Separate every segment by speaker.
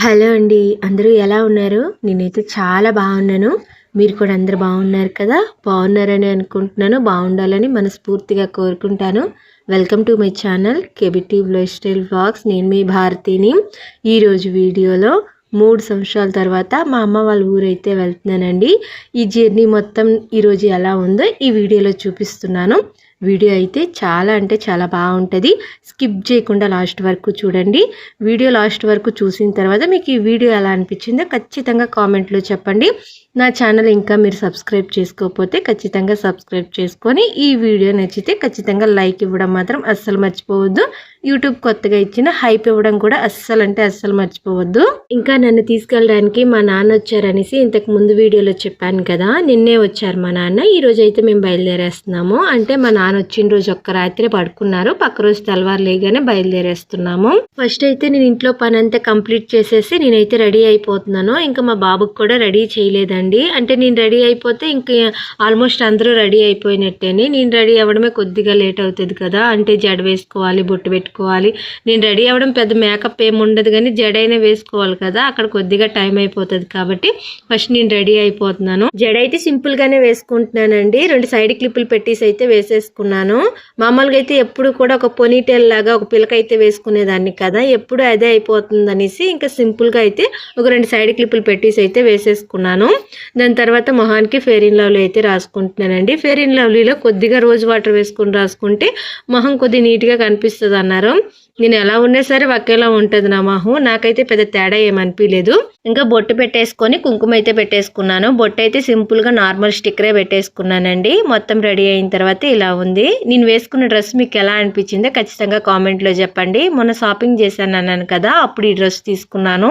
Speaker 1: Hello అండి అందరూ ఎలా ఉన్నారు? నేనైతే చాలా బాగున్నాను. మీరు కూడా అందరు బాగున్నారు కదా? బాగున్నారని అనుకుంటున్నాను బాగుండాలని మనస్ఫూర్తిగా కోరుకుంటాను. Welcome to my channel KBT lifestyle blogs నేను మీ భారతిని. ఈరోజు వీడియోలో మూడు సంవత్సరాల తర్వాత మా అమ్మ వాళ్ళ ఊరైతే వెళ్తున్నానండి. ఈ జర్నీ మొత్తం ఈరోజు ఎలా ఉందో ఈ వీడియోలో చూపిస్తున్నాను. వీడియో అయితే చాలా అంటే చాలా బాగుంటుంది. స్కిప్ చేయకుండా లాస్ట్ వరకు చూడండి. వీడియో లాస్ట్ వరకు చూసిన తర్వాత మీకు ఈ వీడియో ఎలా అనిపించిందో ఖచ్చితంగా కామెంట్లో చెప్పండి. నా ఛానల్ ఇంకా మీరు సబ్స్క్రైబ్ చేసుకోకపోతే ఖచ్చితంగా సబ్స్క్రైబ్ చేసుకొని ఈ వీడియో నచ్చితే ఖచ్చితంగా లైక్ ఇవ్వడం మాత్రం అస్సలు మర్చిపోవద్దు. యూట్యూబ్ కొత్తగా ఇచ్చిన హైప్ ఇవ్వడం కూడా అస్సలు అంటే అస్సలు మర్చిపోవద్దు. ఇంకా నన్ను తీసుకెళ్ళడానికి మా నాన్న వచ్చారనేసి ఇంతకు ముందు వీడియోలో చెప్పాను కదా నిన్నే వచ్చారు మా నాన్న. ఈ రోజు అయితే మేము బయలుదేరేస్తున్నాము. అంటే మా నాన్న వచ్చిన రోజు ఒక్క రాత్రి పడుకున్నారు. పక్క రోజు తెల్లవారు లేగానే బయలుదేరేస్తున్నాము. ఫస్ట్ అయితే నేను ఇంట్లో పని అంతా కంప్లీట్ చేసేసి నేనైతే రెడీ అయిపోతున్నాను. ఇంకా మా బాబుకి కూడా రెడీ చేయలేదండి. అంటే నేను రెడీ అయిపోతే ఇంకా ఆల్మోస్ట్ అందరూ రెడీ అయిపోయినట్టేనే. నేను రెడీ అవ్వడమే కొద్దిగా లేట్ అవుతుంది కదా. అంటే జడ వేసుకోవాలి బొట్టు పెట్టుకోవాలి. నేను రెడీ అవ్వడం పెద్ద మేకప్ ఏమి ఉండదు కానీ జడైనా వేసుకోవాలి కదా. అక్కడ కొద్దిగా టైం అయిపోతుంది కాబట్టి ఫస్ట్ నేను రెడీ అయిపోతున్నాను. జడ అయితే సింపుల్గానే వేసుకుంటున్నానండి. రెండు సైడ్ క్లిప్పులు పెట్టేసి అయితే వేసేసుకున్నాను. మామూలుగా అయితే ఎప్పుడు కూడా ఒక పొనీటెల్ లాగా ఒక పిలక అయితే వేసుకునేదాన్ని కదా. ఎప్పుడు అదే అయిపోతుంది అనేసి ఇంకా సింపుల్గా అయితే ఒక రెండు సైడ్ క్లిప్పులు పెట్టేసి అయితే వేసేసుకున్నాను. దాని తర్వాత మొహానికి ఫెయిర్ ఇన్ లవ్లీ అయితే రాసుకుంటున్నానండి. ఫెయిర్ ఇన్ లవ్లీలో కొద్దిగా రోజు వాటర్ వేసుకొని రాసుకుంటే మొహం కొద్దిగా నీట్గా కనిపిస్తుంది అన్నారు నేను ఎలా ఉన్నా సరే ఒకేలా ఉంటుంది నా మొహం. నాకైతే పెద్ద తేడా ఏమనిపించలేదు ఇంకా బొట్టు పెట్టేసుకొని కుంకుమ అయితే పెట్టేసుకున్నాను. బొట్టు అయితే సింపుల్గా నార్మల్ స్టిక్కరే పెట్టేసుకున్నానండి. మొత్తం రెడీ అయిన తర్వాత ఇలా ఉంది. నేను వేసుకున్న డ్రెస్ మీకు ఎలా అనిపించిందో ఖచ్చితంగా కామెంట్లో చెప్పండి. మొన్న షాపింగ్ చేశాను అన్నాను కదా అప్పుడు ఈ డ్రెస్ తీసుకున్నాను.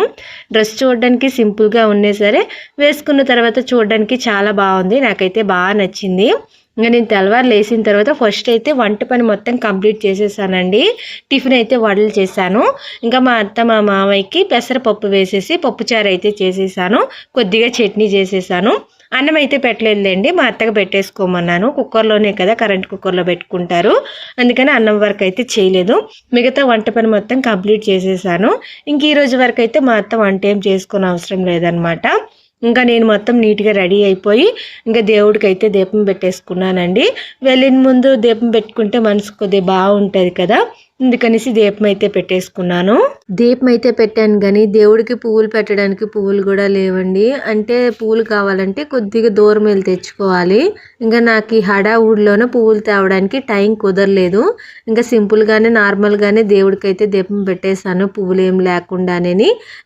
Speaker 1: డ్రెస్ చూడడానికి సింపుల్గా ఉన్నా సరే వేసుకున్న తర్వాత చూడడానికి చాలా బాగుంది. నాకైతే బాగా నచ్చింది. ఇంకా నేను తెల్లవారు లేచిన తర్వాత ఫస్ట్ అయితే వంట పని మొత్తం కంప్లీట్ చేసేసానండి. టిఫిన్ అయితే వడలు చేశాను. ఇంకా మా అత్త మా మామయ్యకి పెసరపప్పు వేసేసి పప్పుచారు అయితే చేసేసాను. కొద్దిగా చట్నీ చేసేసాను. అన్నం అయితే పెట్టలేదులేండి. మా అత్తగా పెట్టేసుకోమన్నాను. కుక్కర్లోనే కదా కరెంట్ కుక్కర్లో పెట్టుకుంటారు. అందుకని అన్నం వరకు అయితే చేయలేదు. మిగతా వంట పని మొత్తం కంప్లీట్ చేసేసాను. ఇంక ఈ రోజు వరకు అయితే మా అత్త వంట ఏం చేసుకునే అవసరం లేదనమాట ఇంకా నేను మొత్తం నీట్గా రెడీ అయిపోయి ఇంకా దేవుడికి అయితే దీపం పెట్టేసుకున్నానండి. వెళ్ళిన ముందు దీపం పెట్టుకుంటే మనసు కొద్దిగా బాగుంటుంది కదా. అందుకనేసి దీపం అయితే పెట్టేసుకున్నాను. దీపం అయితే పెట్టాను కానీ దేవుడికి పువ్వులు పెట్టడానికి పువ్వులు కూడా లేవండి. అంటే పువ్వులు కావాలంటే కొద్దిగా దూరం వెళ్ళి తెచ్చుకోవాలి. ఇంకా నాకు ఈ హడావుడిలోనే పువ్వులు తేవడానికి టైం కుదరలేదు. ఇంకా సింపుల్గానే నార్మల్గానే దేవుడికి అయితే దీపం పెట్టేశాను. పువ్వులు ఏం లేకుండానే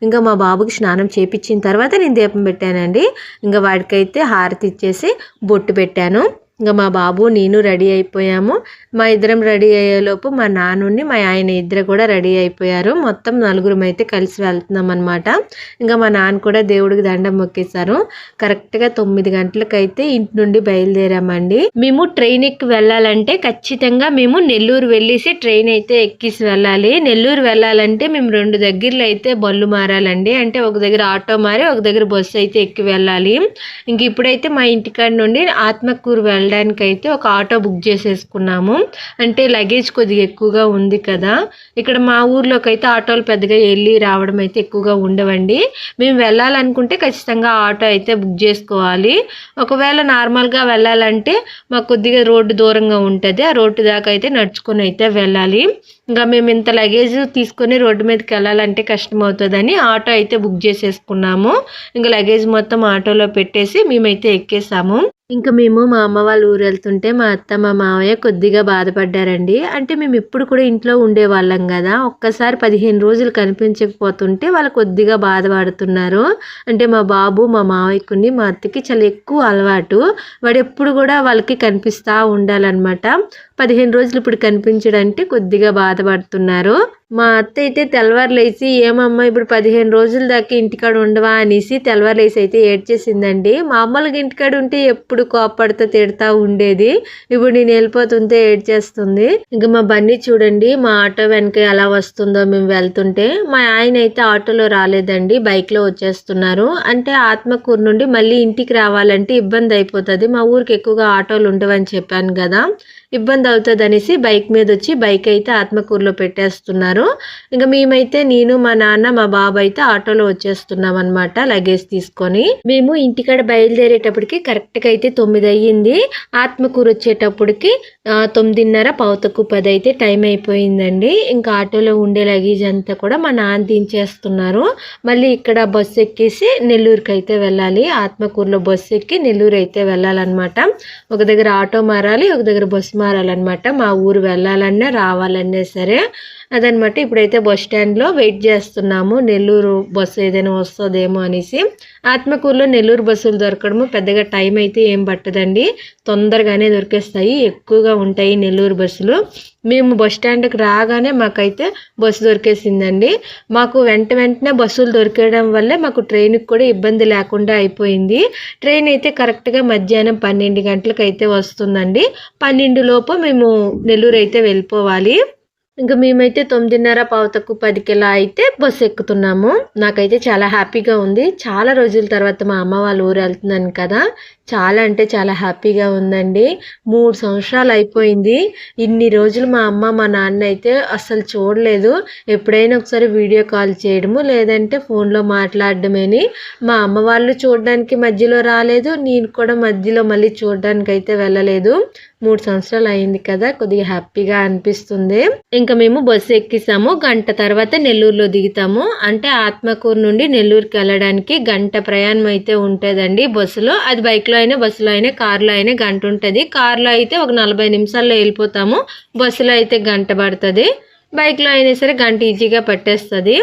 Speaker 1: ఇంకా మా బాబుకి స్నానం చేపించిన తర్వాత నేను దీపం పెట్టానండి. ఇంకా వాడికైతే హారతి ఇచ్చేసి బొట్టు పెట్టాను. ఇంకా మా బాబు నేను రెడీ అయిపోయాము. మా ఇద్దరం రెడీ అయ్యేలోపు మా నాన్నుని మా ఆయన ఇద్దరు కూడా రెడీ అయిపోయారు. మొత్తం నలుగురం అయితే కలిసి వెళ్తున్నాం అనమాట ఇంకా మా నాన్న కూడా దేవుడికి దండం మొక్కేశారు. కరెక్ట్గా తొమ్మిది గంటలకైతే ఇంటి నుండి బయలుదేరామండి. మేము ట్రైన్ ఎక్కి వెళ్ళాలంటే ఖచ్చితంగా మేము నెల్లూరు వెళ్ళేసి ట్రైన్ అయితే ఎక్కేసి వెళ్ళాలి. నెల్లూరు వెళ్ళాలంటే మేము రెండు దగ్గరలో అయితే బళ్ళు మారాలండి. అంటే ఒక దగ్గర ఆటో మారి ఒక దగ్గర బస్సు అయితే ఎక్కి వెళ్ళాలి. ఇంక ఇప్పుడైతే మా ఇంటికాడ నుండి ఆత్మకూరు వెళ్ళాలి. వెళ్ళడానికి అయితే ఒక ఆటో బుక్ చేసేసుకున్నాము. అంటే లగేజ్ కొద్దిగా ఎక్కువగా ఉంది కదా. ఇక్కడ మా ఊర్లోకి అయితే ఆటోలు పెద్దగా వెళ్ళి రావడం అయితే ఎక్కువగా ఉండవండి. మేము వెళ్ళాలనుకుంటే ఖచ్చితంగా ఆటో అయితే బుక్ చేసుకోవాలి. ఒకవేళ నార్మల్గా వెళ్ళాలంటే మాకు కొద్దిగా రోడ్డు దూరంగా ఉంటుంది. ఆ రోడ్డు దాకా అయితే నడుచుకొని అయితే వెళ్ళాలి. ఇంకా మేము ఇంత లగేజ్ తీసుకొని రోడ్డు మీదకి వెళ్ళాలంటే కష్టం అవుతుందని ఆటో అయితే బుక్ చేసేసుకున్నాము. ఇంకా లగేజ్ మొత్తం ఆటోలో పెట్టేసి మేమైతే ఎక్కేసాము. ఇంకా మేము మా అమ్మ వాళ్ళ ఊరు వెళ్తుంటే మా అత్త మా మావయ్య కొద్దిగా బాధపడ్డారండి. అంటే మేము ఇప్పుడు కూడా ఇంట్లో ఉండేవాళ్ళం కదా. ఒక్కసారి పదిహేను రోజులు కనిపించకపోతుంటే వాళ్ళు కొద్దిగా బాధపడుతున్నారు. అంటే మా బాబు మా మావయ్యకుని మా అత్తకి చాలా ఎక్కువ అలవాటు. వాడు ఎప్పుడు కూడా వాళ్ళకి కనిపిస్తూ ఉండాలన్నమాట. పదిహేను రోజులు ఇప్పుడు కనిపించడంటే కొద్దిగా బాధపడుతున్నారు. మా అత్త అయితే తెల్లవారులేసి ఏమమ్మ ఏమమ్మా ఇప్పుడు పదిహేను రోజుల దాకా ఇంటికాడ ఉండవా? అనేసి తెల్లవారులేసి అయితే ఏడ్చేసిందండి. మామూలుగా ఇంటికాడ ఉంటే ఎప్పుడు కోపడుతూ తిడతా ఉండేది. ఇప్పుడు నేను వెళ్ళిపోతుంటే ఏడ్చేస్తుంది. ఇంకా మా బన్నీ చూడండి మా ఆటో వెనక ఎలా వస్తుందో మేము వెళ్తుంటే మా ఆయన అయితే ఆటోలో రాలేదండి బైక్లో వచ్చేస్తున్నారు. అంటే ఆత్మకూరు నుండి మళ్ళీ ఇంటికి రావాలంటే ఇబ్బంది అయిపోతుంది. మా ఊరికి ఎక్కువగా ఆటోలు ఉండవని చెప్పాను కదా. ఇబ్బంది అవుతుంది అనేసి బైక్ మీద వచ్చి బైక్ అయితే ఆత్మకూరులో పెట్టేస్తున్నారు. ఇంకా మేమైతే నేను మా నాన్న మా బాబు అయితే ఆటోలో వచ్చేస్తున్నాం అనమాట లగేజ్ తీసుకొని. మేము ఇంటికాడ బయలుదేరేటప్పటికి కరెక్ట్గా అయితే తొమ్మిది అయ్యింది ఆత్మకూరు వచ్చేటప్పటికి తొమ్మిదిన్నర పావుతకు పది అయితే టైం అయిపోయిందండి ఇంకా ఆటోలో ఉండే లగేజ్ అంతా కూడా మా నాన్న దించేస్తున్నారు. మళ్ళీ ఇక్కడ బస్సు ఎక్కేసి నెల్లూరుకి అయితే వెళ్ళాలి. ఆత్మకూరులో బస్సు ఎక్కి నెల్లూరు అయితే వెళ్ళాలన్నమాట. ఒక దగ్గర ఆటో మారాలి ఒక దగ్గర బస్సు మారాలన్నమాట. మా ఊరు వెళ్ళాలన్నా రావాలన్నా సరే అదనమాట. ఇప్పుడైతే బస్ స్టాండ్లో వెయిట్ చేస్తున్నాము. నెల్లూరు బస్సు ఏదైనా వస్తుందేమో అనేసి. ఆత్మకూరులో నెల్లూరు బస్సులు దొరకడము పెద్దగా టైం అయితే ఏం పట్టదండి. తొందరగానే దొరికేస్తాయి. ఎక్కువగా ఉంటాయి నెల్లూరు బస్సులు. మేము బస్ స్టాండ్కి రాగానే మాకైతే బస్సు దొరికేసిందండి. మాకు వెంట వెంటనే బస్సులు దొరికేయడం వల్లే మాకు ట్రైన్కి కూడా ఇబ్బంది లేకుండా అయిపోయింది. ట్రైన్ అయితే కరెక్ట్గా మధ్యాహ్నం పన్నెండు గంటలకు అయితే వస్తుందండి. పన్నెండు లోపు మేము నెల్లూరు అయితే వెళ్ళిపోవాలి. ఇంకా మేమైతే తొమ్మిదిన్నర పావుతకు పదికిలా అయితే బస్సు ఎక్కుతున్నాము. నాకైతే చాలా హ్యాపీగా ఉంది. చాలా రోజుల తర్వాత మా అమ్మ వాళ్ళ ఊరు వెళ్తున్నాను కదా. చాలా అంటే చాలా హ్యాపీగా ఉందండి. మూడు సంవత్సరాలు అయిపోయింది. ఇన్ని రోజులు మా అమ్మ మా నాన్న అయితే అస్సలు చూడలేదు. ఎప్పుడైనా ఒకసారి వీడియో కాల్ చేయడము లేదంటే ఫోన్లో మాట్లాడడమేని. మా అమ్మ వాళ్ళు చూడడానికి మధ్యలో రాలేదు. నేను కూడా మధ్యలో మళ్ళీ చూడడానికి అయితే వెళ్ళలేదు. మూడు సంవత్సరాలు అయింది కదా కొద్దిగా హ్యాపీగా అనిపిస్తుంది. ఇంకా మేము బస్సు ఎక్కిసాము గంట తర్వాత నెల్లూరులో దిగుతాము. అంటే ఆత్మకూరు నుండి నెల్లూరుకి వెళ్ళడానికి గంట ప్రయాణం అయితే ఉంటుందండి బస్సులో. అది బైక్లో అయినా బస్సులో అయినా కార్లో అయినా గంట ఉంటుంది. కార్లో అయితే ఒక నలభై నిమిషాల్లో వెళ్ళిపోతాము బస్సులో అయితే గంట పడుతుంది. బైక్లో అయినా సరే గంట ఈజీగా పట్టేస్తుంది.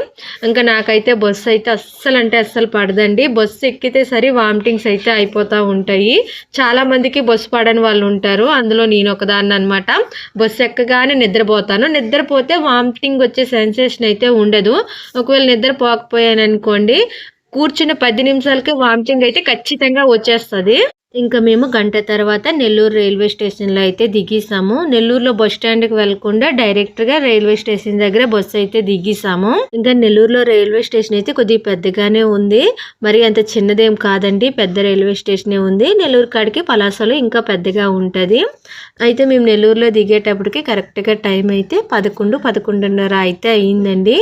Speaker 1: ఇంకా నాకైతే బస్సు అయితే అస్సలు అంటే అస్సలు పడదండి. బస్సు ఎక్కితే సరే వామిటింగ్స్ అయితే అయిపోతూ ఉంటాయి. చాలామందికి బస్సు పడని వాళ్ళు ఉంటారు. అందులో నేను ఒకదాన్ని అనమాట బస్సు ఎక్కగానే నిద్రపోతాను. నిద్రపోతే వామిటింగ్ వచ్చే సెన్సేషన్ అయితే ఉండదు. ఒకవేళ నిద్రపోకపోయాను అనుకోండి కూర్చున్న పది నిమిషాలకే వామిటింగ్ అయితే ఖచ్చితంగా వచ్చేస్తుంది. ఇంకా మేము గంట తర్వాత నెల్లూరు రైల్వే స్టేషన్లో అయితే దిగేసాము నెల్లూరులో బస్ స్టాండ్కి వెళ్ళకుండా డైరెక్ట్గా రైల్వే స్టేషన్ దగ్గర బస్సు అయితే దిగేసాము ఇంకా నెల్లూరులో రైల్వే స్టేషన్ అయితే కొద్దిగా పెద్దగానే ఉంది. మరి అంత చిన్నదేం కాదండి పెద్ద రైల్వే స్టేషనే ఉంది. నెల్లూరు కాడికి పలాసలో ఇంకా పెద్దగా ఉంటుంది. అయితే మేము నెల్లూరులో దిగేటప్పటికి కరెక్ట్గా టైం అయితే పదకొండు పదకొండున్నర అయితే అయ్యిందండి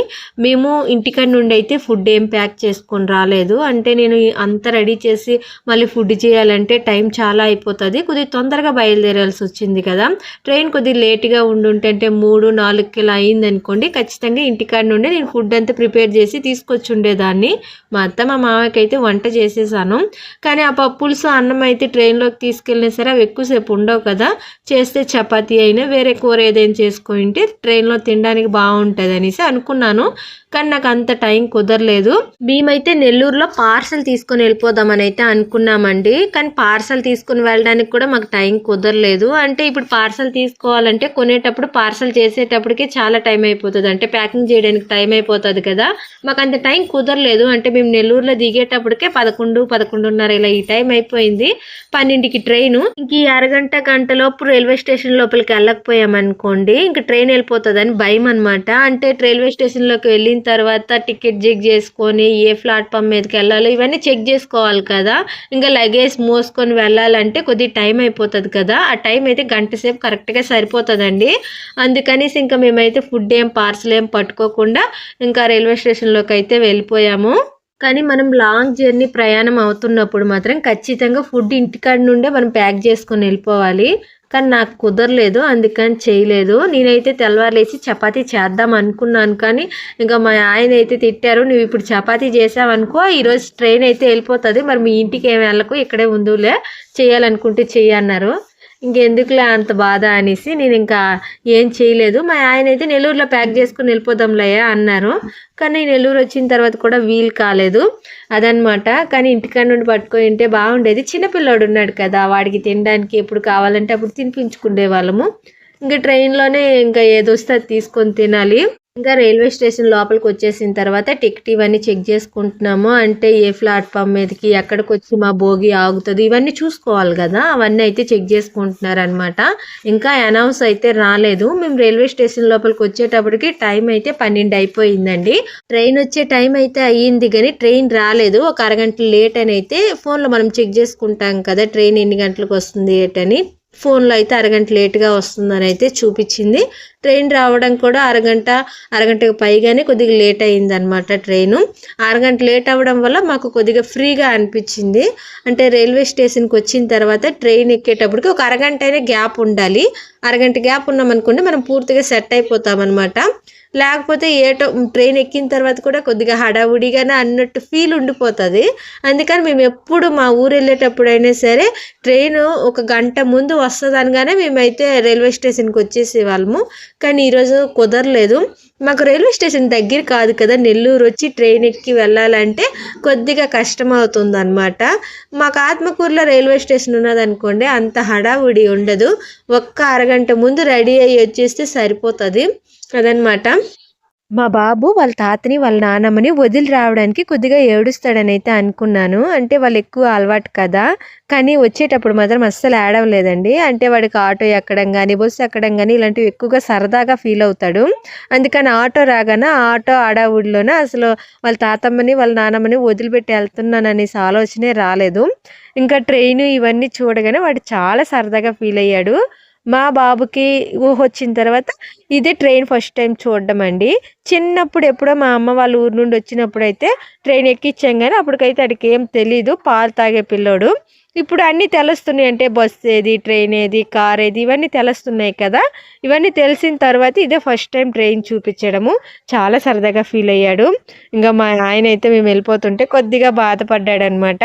Speaker 1: మేము ఇంటికాడ నుండి అయితే ఫుడ్ ఏం ప్యాక్ చేసుకొని రాలేదు. అంటే నేను అంత రెడీ చేసి మళ్ళీ ఫుడ్ చేయాలంటే టైం చాలా అయిపోతుంది. కొద్దిగా తొందరగా బయలుదేరాల్సి వచ్చింది కదా. ట్రైన్ కొద్దిగా లేట్గా ఉండుంటే అంటే మూడు నాలుగుకి ఇలా అయిందనుకోండి ఖచ్చితంగా ఇంటికాడ నుండి నేను ఫుడ్ అంతా ప్రిపేర్ చేసి తీసుకొచ్చి ఉండేదాన్ని మా అత్త మా మామకైతే వంట చేసేసాను. కానీ ఆ పప్పులుసు అన్నం అయితే ట్రైన్లోకి తీసుకెళ్ళినా సరే అవి ఎక్కువసేపు ఉండవు కదా. చేస్తే చపాతీ అయినా వేరే కూర ఏదైనా చేసుకుంటే ట్రైన్లో తినడానికి బాగుంటుంది అనేసి అనుకున్నాను. కానీ నాకు అంత టైం కుదరలేదు. మేమైతే నెల్లూరులో పార్సల్ తీసుకొని వెళ్ళిపోదామని అయితే అనుకున్నామండి. కానీ పార్సల్ తీసుకొని వెళ్ళడానికి కూడా మాకు టైం కుదరలేదు. అంటే ఇప్పుడు పార్సల్ తీసుకోవాలంటే కొనేటప్పుడు పార్సల్ చేసేటప్పటికి చాలా టైం అయిపోతుంది. అంటే ప్యాకింగ్ చేయడానికి టైం అయిపోతుంది కదా. మాకు అంత టైం కుదరలేదు. అంటే మేము నెల్లూరులో దిగేటప్పటికే పదకొండు పదకొండున్నర ఇలా ఈ టైం అయిపోయింది. పన్నెండుకి ట్రైన్. ఇంక ఈ అరగంట గంటలోపు రైల్వే స్టేషన్ లోపలికి వెళ్ళకపోయామనుకోండి ఇంక ట్రైన్ వెళ్ళిపోతుందని భయం అనమాట అంటే రైల్వే స్టేషన్లోకి వెళ్ళిన తర్వాత టికెట్ చెక్ చేసుకొని ఏ ప్లాట్ఫామ్ మీదకి వెళ్ళాలో ఇవన్నీ చెక్ చేసుకోవాలి కదా. ఇంకా లగేజ్ మోసుకొని వెళ్ళాలంటే కొద్దిగా టైం అయిపోతుంది కదా. ఆ టైం అయితే గంట సేపు కరెక్ట్గా సరిపోతుందండి. అందుకనేసి ఇంకా మేమైతే ఫుడ్ ఏం పార్సల్ ఏం పట్టుకోకుండా ఇంకా రైల్వే స్టేషన్లోకి అయితే వెళ్ళిపోయాము. కానీ మనం లాంగ్ జర్నీ ప్రయాణం అవుతున్నప్పుడు మాత్రం ఖచ్చితంగా ఫుడ్ ఇంటికాడ నుండే మనం ప్యాక్ చేసుకొని వెళ్ళిపోవాలి. కానీ నాకు కుదరలేదు అందుకని చేయలేదు. నేనైతే తెల్లవారులేసి చపాతీ చేద్దాం అనుకున్నాను కానీ ఇంకా మా ఆయన అయితే తిట్టారు నువ్వు ఇప్పుడు చపాతీ చేసావనుకో ఈరోజు ట్రైన్ అయితే వెళ్ళిపోతుంది మరి మీ ఇంటికి ఏమి వెళ్ళకు ఇక్కడే ఉందిలే చేయాలనుకుంటే చెయ్యి అన్నారు. ఇంకెందుకులే అంత బాధ అనేసి నేను ఇంకా ఏం చేయలేదు. మా ఆయన అయితే నెల్లూరులో ప్యాక్ చేసుకుని వెళ్ళిపోదాంలే అన్నారు. కానీ నెల్లూరు వచ్చిన తర్వాత కూడా వీలు కాలేదు. అదనమాట కానీ ఇంటికాడ నుండి పట్టుకొని ఉంటే బాగుండేది. చిన్నపిల్లోడు ఉన్నాడు కదా వాడికి తినడానికి ఎప్పుడు కావాలంటే అప్పుడు తినిపించుకునే వాళ్ళము. ఇంకా ట్రైన్లోనే ఇంకా ఏదొస్తే అది తీసుకొని తినాలి. ఇంకా రైల్వే స్టేషన్ లోపలికి వచ్చేసిన తర్వాత టికెట్ ఇవన్నీ చెక్ చేసుకుంటున్నాము. అంటే ఏ ప్లాట్ఫామ్ మీదకి ఎక్కడికి వచ్చి మా భోగి ఆగుతుంది ఇవన్నీ చూసుకోవాలి కదా. అవన్నీ అయితే చెక్ చేసుకుంటున్నారు అనమాట ఇంకా అనౌన్స్ అయితే రాలేదు. మేము రైల్వే స్టేషన్ లోపలికి వచ్చేటప్పటికి టైం అయితే పన్నెండు అయిపోయిందండి. ట్రైన్ వచ్చే టైం అయితే అయ్యింది కానీ ట్రైన్ రాలేదు. ఒక అరగంట లేట్ అని అయితే ఫోన్లో మనం చెక్ చేసుకుంటాం కదా. ట్రైన్ ఎన్ని గంటలకు వస్తుంది ఏటని. ఫోన్లో అయితే అరగంట లేట్గా వస్తుందని అయితే చూపించింది. ట్రైన్ రావడం కూడా అరగంట అరగంటకు పైగానే కొద్దిగా లేట్ అయింది అనమాట ట్రైను. అరగంట లేట్ అవ్వడం వల్ల మాకు కొద్దిగా ఫ్రీగా అనిపించింది. అంటే రైల్వే స్టేషన్కి వచ్చిన తర్వాత ట్రైన్ ఎక్కేటప్పటికి ఒక అరగంట అయినా గ్యాప్ ఉండాలి. అరగంట గ్యాప్ ఉన్నామనుకోండి మనం పూర్తిగా సెట్ అయిపోతామన్నమాట. లేకపోతే ఏటో ట్రైన్ ఎక్కిన తర్వాత కూడా కొద్దిగా హడావుడిగానే అన్నట్టు ఫీల్ ఉండిపోతుంది. అందుకని మేము ఎప్పుడు మా ఊరు వెళ్ళేటప్పుడైనా సరే ట్రైన్ ఒక గంట ముందు వస్తుంది అనగానే మేమైతే రైల్వే స్టేషన్కి వచ్చేసే వాళ్ళము కానీ ఈరోజు కుదరలేదు. మాకు రైల్వే స్టేషన్ దగ్గర కాదు కదా నెల్లూరు వచ్చి ట్రైన్ ఎక్కి వెళ్ళాలంటే కొద్దిగా కష్టం అవుతుంది అనమాట మాకు ఆత్మకూరులో రైల్వే స్టేషన్ ఉన్నదనుకోండి అంత హడావుడి ఉండదు. ఒక్క అరగంట ముందు రెడీ అయ్యి వచ్చేస్తే సరిపోతుంది. అదనమాట మా బాబు వాళ్ళ తాతని వాళ్ళ నాన్నమ్మని వదిలి రావడానికి కొద్దిగా ఏడుస్తాడని అయితే అనుకున్నాను. అంటే వాళ్ళు ఎక్కువ అలవాటు కదా. కానీ వచ్చేటప్పుడు మాత్రం అస్సలు ఏడవలేదండి. అంటే వాడికి ఆటో ఎక్కడం కానీ బస్సు ఎక్కడం కానీ ఇలాంటివి ఎక్కువగా సరదాగా ఫీల్ అవుతాడు. అందుకని ఆటో రాగానే ఆటో ఆడావుడిలోనే అసలు వాళ్ళ తాతమ్మని వాళ్ళ నాన్నమ్మని వదిలిపెట్టి వెళ్తున్నాను అనేసి ఆలోచనే రాలేదు. ఇంకా ట్రైన్ ఇవన్నీ చూడగానే వాడు చాలా సరదాగా ఫీల్ అయ్యాడు. మా బాబుకి ఊహ వచ్చిన తర్వాత ఇదే ట్రైన్ ఫస్ట్ టైం చూడడం అండి. చిన్నప్పుడు ఎప్పుడో మా అమ్మ వాళ్ళ ఊరు నుండి వచ్చినప్పుడు అయితే ట్రైన్ ఎక్కించాం కానీ అప్పటికైతే అడికి ఏం తెలీదు. పాలు తాగే పిల్లోడు. ఇప్పుడు అన్నీ తెలుస్తున్నాయి అంటే బస్ ఏది ట్రైన్ ఏది కార్ ఏది ఇవన్నీ తెలుస్తున్నాయి కదా. ఇవన్నీ తెలిసిన తర్వాత ఇదే ఫస్ట్ టైం ట్రైన్ చూపించడము. చాలా సరదాగా ఫీల్ అయ్యాడు. ఇంకా మా ఆయన అయితే మేము వెళ్ళిపోతుంటే కొద్దిగా బాధపడ్డాడు అనమాట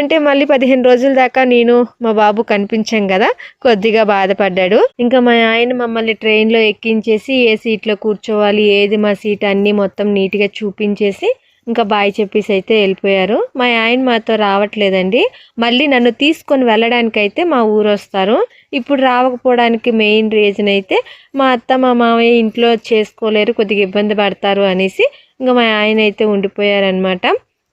Speaker 1: అంటే మళ్ళీ పదిహేను రోజుల దాకా నేను మా బాబు కనిపించాం కదా కొద్దిగా బాధపడ్డాడు. ఇంకా మా ఆయన మమ్మల్ని ట్రైన్లో ఎక్కించేసి ఏ సీట్లో కూర్చోవాలి ఏది మా సీట్ అన్నీ మొత్తం నీట్గా చూపించేసి ఇంకా బాయ్ చెప్పేసి అయితే వెళ్ళిపోయారు. మా ఆయన మాతో రావట్లేదండి. మళ్ళీ నన్ను తీసుకొని వెళ్ళడానికి అయితే మా ఊరు వస్తారు. ఇప్పుడు రావకపోవడానికి మెయిన్ రీజన్ అయితే మా అత్త మా మామయ్య ఇంట్లో చేసుకోలేరు కొద్దిగా ఇబ్బంది పడతారు అనేసి ఇంకా మా ఆయన అయితే ఉండిపోయారనమాట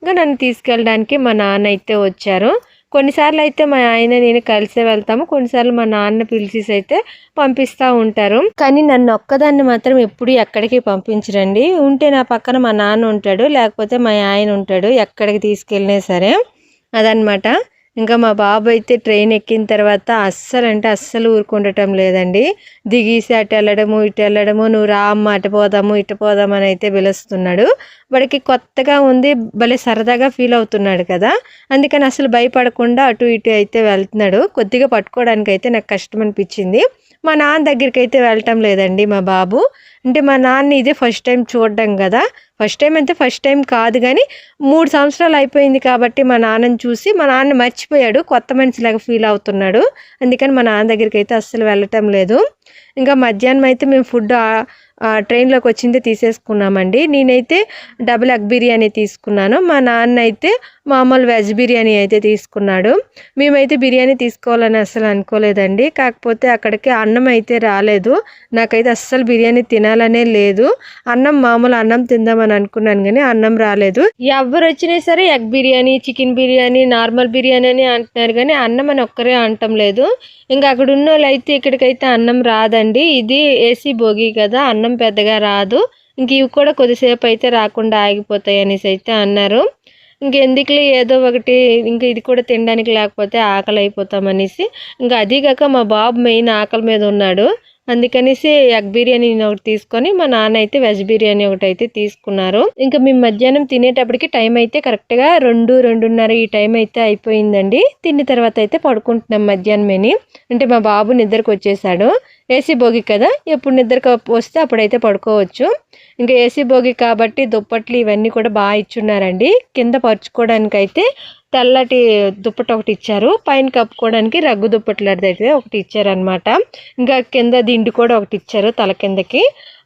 Speaker 1: ఇంకా నన్ను తీసుకెళ్ళడానికి మా నాన్న అయితే వచ్చారు. కొన్నిసార్లు అయితే మా ఆయన నేను కలిసే వెళ్తాము. కొన్నిసార్లు మా నాన్న పిలిచేసి అయితే పంపిస్తూ ఉంటారు. కానీ నన్ను ఒక్కదాన్ని మాత్రం ఎప్పుడు ఎక్కడికి పంపించరండి. ఉంటే నా పక్కన మా నాన్న ఉంటాడు లేకపోతే మా ఆయన ఉంటాడు ఎక్కడికి తీసుకెళ్ళినా సరే. అదనమాట ఇంకా మా బాబు అయితే ట్రైన్ ఎక్కిన తర్వాత అస్సలు అంటే అస్సలు ఊరుకుండటం లేదండి. దిగేసి అటు వెళ్ళడము ఇటు వెళ్ళడము నువ్వు రామ్మ అటు పోదాము ఇటు పోదాము అని అయితే పిలుస్తున్నాడు. వాడికి కొత్తగా ఉంది భలే సరదాగా ఫీల్ అవుతున్నాడు కదా. అందుకని అసలు భయపడకుండా అటు ఇటు అయితే వెళ్తున్నాడు. కొద్దిగా పట్టుకోవడానికి అయితే నాకు కష్టం అనిపించింది. మా నాన్న దగ్గరికి అయితే వెళ్ళటం లేదండి మా బాబు. అంటే మా నాన్న ఇదే ఫస్ట్ టైం చూడడం కదా. ఫస్ట్ టైం అంటే ఫస్ట్ టైం కాదు కానీ మూడు సంవత్సరాలు అయిపోయింది కాబట్టి మా నాన్నని చూసి మా నాన్న మర్చిపోయాడు కొత్త మనిషిలాగా ఫీల్ అవుతున్నాడు. అందుకని మా నాన్న దగ్గరికి అయితే అస్సలు వెళ్ళటం లేదు. ఇంకా మధ్యాహ్నం అయితే మేము ఫుడ్ ట్రైన్లోకి వచ్చింది తీసేసుకున్నామండి. నేనైతే డబుల్ ఎగ్ బిర్యానీ తీసుకున్నాను. మా నాన్న అయితే మామూలు వెజ్ బిర్యానీ అయితే తీసుకున్నాడు. మేమైతే బిర్యానీ తీసుకోవాలని అస్సలు అనుకోలేదండి. కాకపోతే అక్కడికి అన్నం అయితే రాలేదు. నాకైతే అస్సలు బిర్యానీ తినాలనే లేదు. అన్నం మామూలు అన్నం తిందామని అనుకున్నాను కానీ అన్నం రాలేదు. ఎవరు వచ్చినా సరే egg biryani chicken biryani normal biryani అని అంటున్నారు కానీ అన్నం అని ఒక్కరే అనటం లేదు. ఇంకా అక్కడ ఉన్న వాళ్ళు అయితే ఇక్కడికైతే అన్నం రాదండి. ఇది ఏసీ భోగి కదా అన్నం పెద్దగా రాదు. ఇంక ఇవి కూడా కొద్దిసేపు అయితే రాకుండా ఆగిపోతాయి అనేసి అయితే అన్నారు. ఇంకెందుకులే ఏదో ఒకటి ఇంకా ఇది కూడా తినడానికి లేకపోతే ఆకలి అయిపోతామనేసి. ఇంకా అదీగాక మా బాబు మెయిన్ ఆకలి మీద ఉన్నాడు. అందుకనేసి ఎగ్ బిర్యానీ ఒకటి తీసుకొని మా నాన్న అయితే వెజ్ బిర్యానీ ఒకటి అయితే తీసుకున్నారు. ఇంకా మేము మధ్యాహ్నం తినేటప్పటికి టైం అయితే కరెక్ట్గా రెండు రెండున్నర ఈ టైం అయితే అయిపోయిందండి. తిన్న తర్వాత అయితే పడుకుంటున్నాం మధ్యాహ్నమేని. అంటే మా బాబు నిద్రకు వచ్చేసాడు. ఏసీ భోగి కదా ఎప్పుడు నిద్రకు వస్తే అప్పుడైతే పడుకోవచ్చు. ఇంకా ఏసీ భోగి కాబట్టి దుప్పట్లు ఇవన్నీ కూడా బాగా ఇచ్చున్నారండి. కింద పరుచుకోవడానికి అయితే తెల్లటి దుప్పటి ఒకటి ఇచ్చారు. పైన కప్పుకోవడానికి రగ్గు దుప్పట్లు అయితే ఒకటి ఇచ్చారనమాట ఇంకా కింద దిండు కూడా ఒకటి ఇచ్చారు తల కిందకి.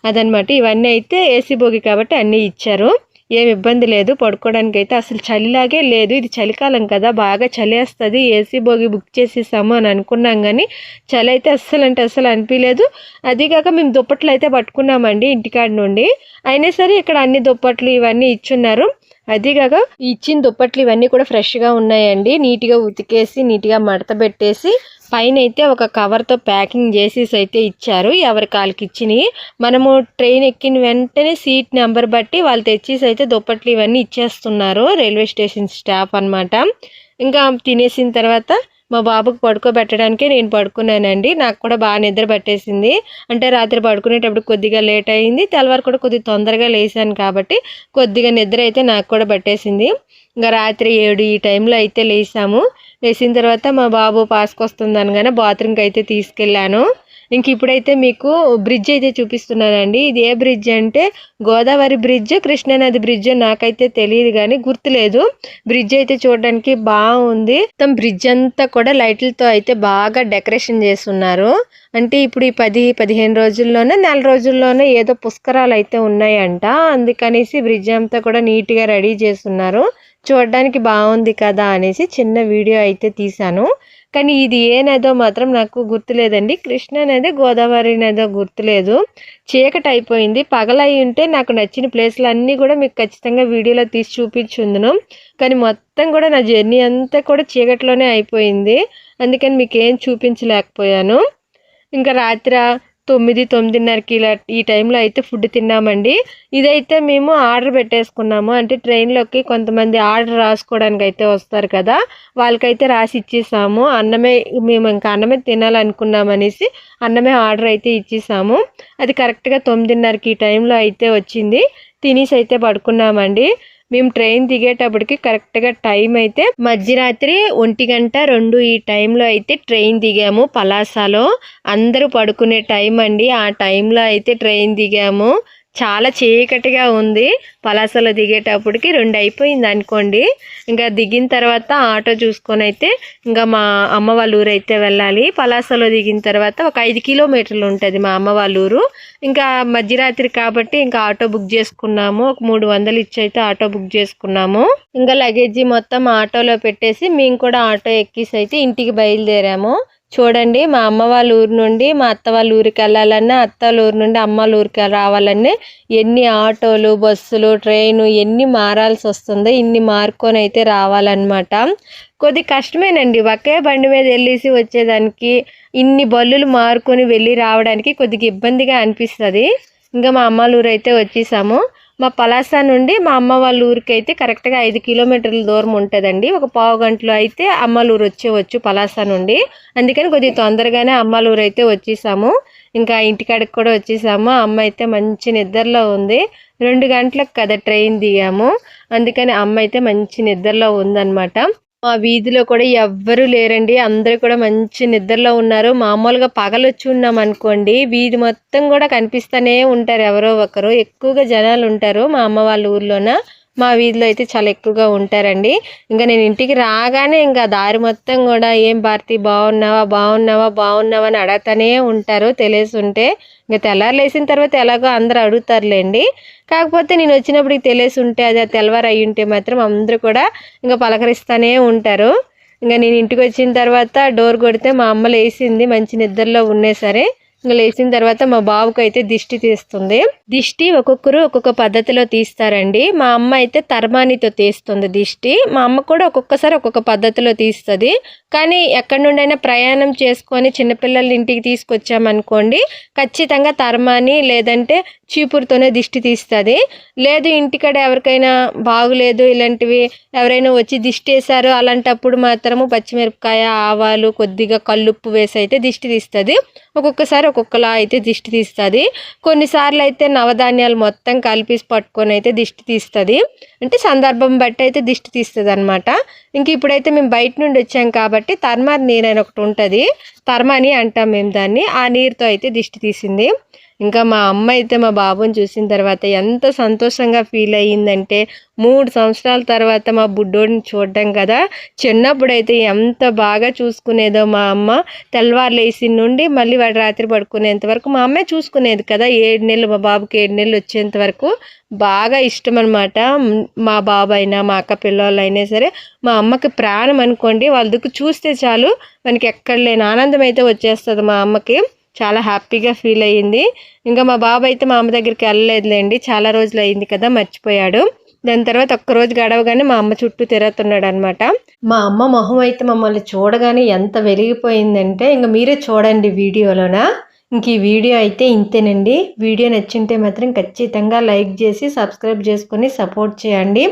Speaker 1: అదనమాట ఇవన్నీ అయితే ఏసీ భోగి కాబట్టి అన్నీ ఇచ్చారు. ఏమి ఇబ్బంది లేదు. పడుకోవడానికి అయితే అసలు చలిలాగే లేదు. ఇది చలికాలం కదా. బాగా చలి వేస్తుంది. ఏసీ బోగి బుక్ చేసేసాము అని అనుకున్నాం కానీ చలి అయితే అస్సలు అంటే అస్సలు అనిపించలేదు కాక మేము దుప్పట్లు అయితే పట్టుకున్నామండి ఇంటికాడ నుండి. అయినా సరే ఇక్కడ అన్ని దుప్పట్లు ఇవన్నీ ఇచ్చున్నారు. అదిగాక ఇచ్చిన దుప్పట్లు ఇవన్నీ కూడా ఫ్రెష్గా ఉన్నాయండి. నీట్గా ఉతికేసి నీట్గా మడత పెట్టేసి పైన అయితే ఒక కవర్తో ప్యాకింగ్ చేసేసి అయితే ఇచ్చారు. ఎవరి కాళ్ళకి ఇచ్చినవి. మనము ట్రైన్ ఎక్కిన వెంటనే సీట్ నెంబర్ బట్టి వాళ్ళు తెచ్చేసి అయితే దుప్పట్లు ఇవన్నీ ఇచ్చేస్తున్నారు. రైల్వే స్టేషన్ స్టాఫ్ అనమాట ఇంకా తినేసిన తర్వాత మా బాబుకు పడుకోబెట్టడానికే నేను పడుకున్నానండి. నాకు కూడా బాగా నిద్ర పట్టేసింది. అంటే రాత్రి పడుకునేటప్పుడు కొద్దిగా లేట్ అయింది. తెల్లవారు కూడా కొద్దిగా తొందరగా లేసాను కాబట్టి కొద్దిగా నిద్ర అయితే నాకు కూడా పట్టేసింది. ఇంకా రాత్రి ఏడు ఈ టైంలో అయితే లేసాము లేచిన తర్వాత మా బాబు పాసుకొస్తుంది అనగానే బాత్రూమ్కి అయితే తీసుకెళ్ళాను. ఇంక ఇప్పుడైతే మీకు బ్రిడ్జ్ అయితే చూపిస్తున్నానండి. ఇది ఏ బ్రిడ్జ్ అంటే గోదావరి బ్రిడ్జ్ కృష్ణానది బ్రిడ్జ్ నాకైతే తెలియదు కానీ గుర్తులేదు. బ్రిడ్జ్ అయితే చూడడానికి బాగుంది. మొత్తం బ్రిడ్జ్ అంతా కూడా లైట్లతో అయితే బాగా డెకరేషన్ చేస్తున్నారు. అంటే ఇప్పుడు ఈ పది పదిహేను రోజుల్లోనే నెల రోజుల్లోనే ఏదో పుష్కరాలు అయితే ఉన్నాయంట. అందుకనేసి బ్రిడ్జ్ అంతా కూడా నీట్గా రెడీ చేస్తున్నారు. చూడడానికి బాగుంది కదా అనేసి చిన్న వీడియో అయితే తీశాను. కానీ ఇది ఏ నదో మాత్రం నాకు గుర్తులేదండి. కృష్ణ నది గోదావరి నదో గుర్తులేదు. చీకటి అయిపోయింది. పగలయి ఉంటే నాకు నచ్చిన ప్లేస్లు అన్నీ కూడా మీకు ఖచ్చితంగా వీడియోలో తీసి చూపించుందును. కానీ మొత్తం కూడా నా జర్నీ అంతా కూడా చీకటిలోనే అయిపోయింది. అందుకని మీకు ఏం చూపించలేకపోయాను. ఇంకా రాత్రి తొమ్మిది తొమ్మిదిన్నరకి ఇలా ఈ టైంలో అయితే ఫుడ్ తిన్నామండి. ఇదైతే మేము ఆర్డర్ పెట్టేసుకున్నాము. అంటే ట్రైన్లోకి కొంతమంది ఆర్డర్ రాసుకోవడానికి అయితే వస్తారు కదా. వాళ్ళకైతే రాసి ఇచ్చేసాము. అన్నమే మేము ఇంకా అన్నమే తినాలనుకున్నామనేసి అన్నమే ఆర్డర్ అయితే ఇచ్చేసాము. అది కరెక్ట్గా తొమ్మిదిన్నరకి ఈ టైంలో అయితే వచ్చింది. తినేసి అయితే పడుకున్నామండి. మేము ట్రైన్ దిగేటప్పటికి కరెక్ట్గా టైం అయితే మధ్యరాత్రి ఒంటి గంట రెండు ఈ టైంలో అయితే ట్రైన్ దిగాము పలాసలో. అందరూ పడుకునే టైం అండి. ఆ టైంలో అయితే ట్రైన్ దిగాము. చాలా చీకటిగా ఉంది. పలాసలో దిగేటప్పటికి రెండు అయిపోయింది అనుకోండి. ఇంకా దిగిన తర్వాత ఆటో చూసుకొని అయితే ఇంకా మా అమ్మ వాళ్ళ ఊరు అయితే వెళ్ళాలి. పలాసలో దిగిన తర్వాత ఒక ఐదు కిలోమీటర్లు ఉంటుంది మా అమ్మ వాళ్ళ ఊరు. ఇంకా మధ్యరాత్రి కాబట్టి ఇంకా ఆటో బుక్ చేసుకున్నాము. ఒక మూడు వందలు ఇచ్చి అయితే ఆటో బుక్ చేసుకున్నాము. ఇంకా లగేజీ మొత్తం ఆటోలో పెట్టేసి మేము కూడా ఆటో ఎక్కేసి అయితే ఇంటికి బయలుదేరాము. చూడండి మా అమ్మ వాళ్ళ ఊరు నుండి మా అత్త వాళ్ళ ఊరికి వెళ్ళాలన్నా అత్త వాళ్ళ ఊరు నుండి అమ్మ వాళ్ళ ఊరికి రావాలన్నా ఎన్ని ఆటోలు బస్సులు ట్రైను ఎన్ని మారాల్సి వస్తుందో ఇన్ని మారుకొని అయితే రావాలన్నమాట. కొద్ది కష్టమేనండి. ఒకే బండి మీద వెళ్ళేసి వచ్చేదానికి ఇన్ని బల్లులు మారుకొని వెళ్ళి రావడానికి కొద్దిగా ఇబ్బందిగా అనిపిస్తుంది. ఇంకా మా అమ్మ ఊరు అయితే వచ్చేసాము. మా పలాస నుండి మా అమ్మ వాళ్ళ ఊరికి అయితే కరెక్ట్గా ఐదు కిలోమీటర్ల దూరం ఉంటుందండి. ఒక పావు గంటలో అయితే అమ్మలూరు వచ్చేవచ్చు పలాస నుండి. అందుకని కొద్దిగా తొందరగానే అమ్మలూరు అయితే వచ్చేసాము. ఇంకా ఇంటికాడికి కూడా వచ్చేసాము. అమ్మ అయితే మంచి నిద్రలో ఉంది. రెండు గంటలకు కదా ట్రైన్ దిగాము. అందుకని అమ్మ అయితే మంచి నిద్రలో ఉందన్నమాట. మా వీధిలో కూడా ఎవ్వరూ లేరండి. అందరూ కూడా మంచి నిద్రలో ఉన్నారు. మామూలుగా పగలొచ్చి ఉన్నాం అనుకోండి వీధి మొత్తం కూడా కనిపిస్తూనే ఉంటారు ఎవరో ఒకరు. ఎక్కువగా జనాలు ఉంటారు మా అమ్మ వాళ్ళ ఊర్లోన. మా వీధిలో అయితే చాలా ఎక్కువగా ఉంటారండి. ఇంకా నేను ఇంటికి రాగానే ఇంకా దారి మొత్తం కూడా ఏం భారతి బాగున్నావా బాగున్నావా బాగున్నావా అని అడగతానే ఉంటారు తెలిసి ఉంటే ఇంకా తెల్లారు లేసిన తర్వాత ఎలాగో అందరూ అడుగుతారులేండి. కాకపోతే నేను వచ్చినప్పుడు తెలిసి ఉంటే అది తెల్లవారు అయ్యి ఉంటే మాత్రం అందరూ కూడా ఇంకా పలకరిస్తూనే ఉంటారు. ఇంకా నేను ఇంటికి వచ్చిన తర్వాత డోర్ కొడితే మా అమ్మ లేసింది మంచి నిద్రలో ఉన్నే సరే. ఇంకా లేచిన తర్వాత మా బాబుకి అయితే దిష్టి తీస్తుంది. దిష్టి ఒక్కొక్కరు ఒక్కొక్క పద్ధతిలో తీస్తారండి. మా అమ్మ అయితే తర్మానితో తీస్తుంది దిష్టి. మా అమ్మ కూడా ఒక్కొక్కసారి ఒక్కొక్క పద్ధతిలో తీస్తుంది. కానీ ఎక్కడి నుండైనా ప్రయాణం చేసుకొని చిన్నపిల్లల ఇంటికి తీసుకొచ్చామనుకోండి ఖచ్చితంగా తర్మాని లేదంటే చీపురుతోనే దిష్టి తీస్తుంది. లేదు ఇంటికాడ ఎవరికైనా బాగులేదు ఇలాంటివి ఎవరైనా వచ్చి దిష్టి వేశారు అలాంటప్పుడు మాత్రము పచ్చిమిరపకాయ ఆవాలు కొద్దిగా కల్లుప్పు వేసి అయితే దిష్టి తీస్తుంది. ఒక్కొక్కసారి ఒక్కొక్కలా అయితే దిష్టి తీస్తుంది. కొన్నిసార్లు అయితే నవధాన్యాలు మొత్తం కలిపి పట్టుకొని అయితే దిష్టి తీస్తుంది. అంటే సందర్భం బట్టి అయితే దిష్టి తీస్తుంది అనమాట ఇంక ఇప్పుడైతే మేము బయట నుండి వచ్చాం కాబట్టి తర్మార్ నీరు అని ఒకటి ఉంటుంది. తర్మాని అంటాం మేము దాన్ని. ఆ నీరుతో అయితే దిష్టి తీసింది. ఇంకా మా అమ్మ అయితే మా బాబుని చూసిన తర్వాత ఎంత సంతోషంగా ఫీల్ అయ్యిందంటే మూడు సంవత్సరాల తర్వాత మా బుడ్డోడిని చూడడం కదా. చిన్నప్పుడైతే ఎంత బాగా చూసుకునేదో మా అమ్మ తెల్లవారు లేచి నుండి మళ్ళీ వాడు రాత్రి పడుకునేంత వరకు మా అమ్మే చూసుకునేది కదా. ఏడు నెలలు మా బాబుకి ఏడు నెలలు వచ్చేంత వరకు బాగా ఇష్టం అనమాట మా బాబు అయినా మా అక్క పిల్లలు అయినా సరే మా అమ్మకి ప్రాణం అనుకోండి వాళ్ళ దుక్కు చూస్తే చాలు మనకి ఎక్కడ లేని ఆనందం అయితే వచ్చేస్తుంది మా అమ్మకి. చాలా హ్యాపీగా ఫీల్ అయ్యింది. ఇంకా మా బాబు అయితే మా అమ్మ దగ్గరికి వెళ్ళలేదులేండి. చాలా రోజులు అయింది కదా మర్చిపోయాడు. దాని తర్వాత ఒక్కరోజు గడవగానే మా అమ్మ చుట్టూ తిరుగుతున్నాడు అనమాట మా అమ్మ మొహం అయితే మమ్మల్ని చూడగానే ఎంత వెలిగిపోయిందంటే ఇంకా మీరే చూడండి వీడియోలోన? ఇంక ఈ వీడియో అయితే ఇంతేనండి. వీడియో నచ్చింటే మాత్రం ఖచ్చితంగా లైక్ చేసి సబ్స్క్రైబ్ చేసుకొని సపోర్ట్ చేయండి.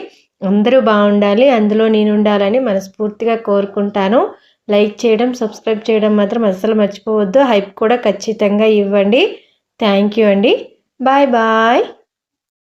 Speaker 1: అందరూ బాగుండాలి అందులో నేను ఉండాలని మనస్ఫూర్తిగా కోరుకుంటాను. లైక్ చేయడం సబ్స్క్రైబ్ చేయడం మాత్రం అస్సలు మర్చిపోవద్దు. హైప్ కూడా ఖచ్చితంగా ఇవ్వండి. థ్యాంక్ యూ అండి. Bye bye.